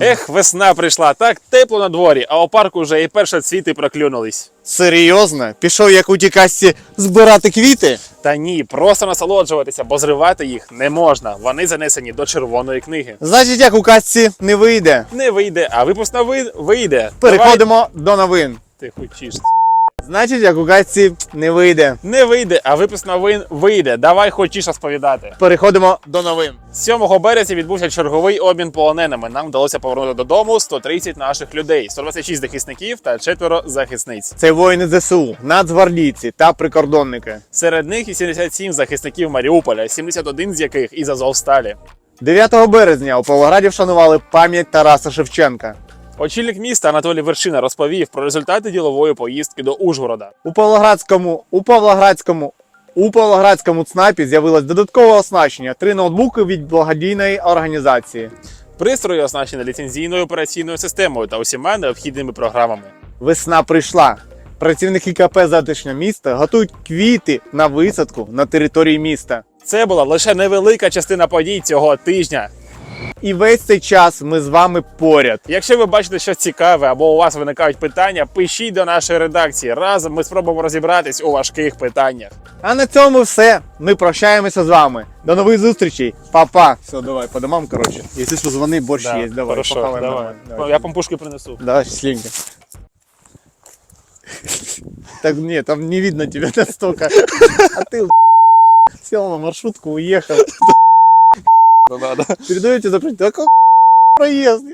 Ех, весна прийшла, так тепло на дворі, а у парку вже і першоцвіти проклюнулись. Серйозно? Пішов як у тій касті збирати квіти? Та ні, просто насолоджуватися, бо зривати їх не можна. Вони занесені до червоної книги. Значить, як у казці не вийде. Не вийде, а випуск новин вийде. Переходимо до новин. Ти хочеш. Значить, як у касті не вийде. Не вийде, а випуск новин вийде. Давай хочеш розповідати. Переходимо до новин. 7 березня відбувся черговий обмін полоненими. Нам вдалося повернути додому 130 наших людей, 126 захисників та четверо захисниць. Це воїни ЗСУ, нацгвардійці та прикордонники. Серед них і 77 захисників Маріуполя, 71 з яких із Азовсталі. 9 березня у Павлограді вшанували пам'ять Тараса Шевченка. Очільник міста Анатолій Вершина розповів про результати ділової поїздки до Ужгорода. У Павлоградському, у Павлоградському, у Павлоградському ЦНАПі з'явилось додаткове оснащення: три ноутбуки від благодійної організації. Пристрої оснащені ліцензійною операційною системою та усіма необхідними програмами. Весна прийшла. Працівники КП затишне місто готують квіти на висадку на території міста. Це була лише невелика частина подій цього тижня. І весь цей час ми з вами поряд. Якщо ви бачите щось цікаве або у вас виникають питання, пишіть до нашої редакції. Разом ми спробуємо розібратись у важких питаннях. А на цьому все. Ми прощаємося з вами. До нових зустрічей. Па-па. Все, давай, по домам, коротше. Якщо що, дзвони, борщ є. Давай, хорошо, давай. Давай. Я пампушки принесу. Да, счастливенько. Так нет, там не видно тебя настолько. А ты в сел на маршрутку, уехал. Да-да-да. Передаете запрет. Да как проезд?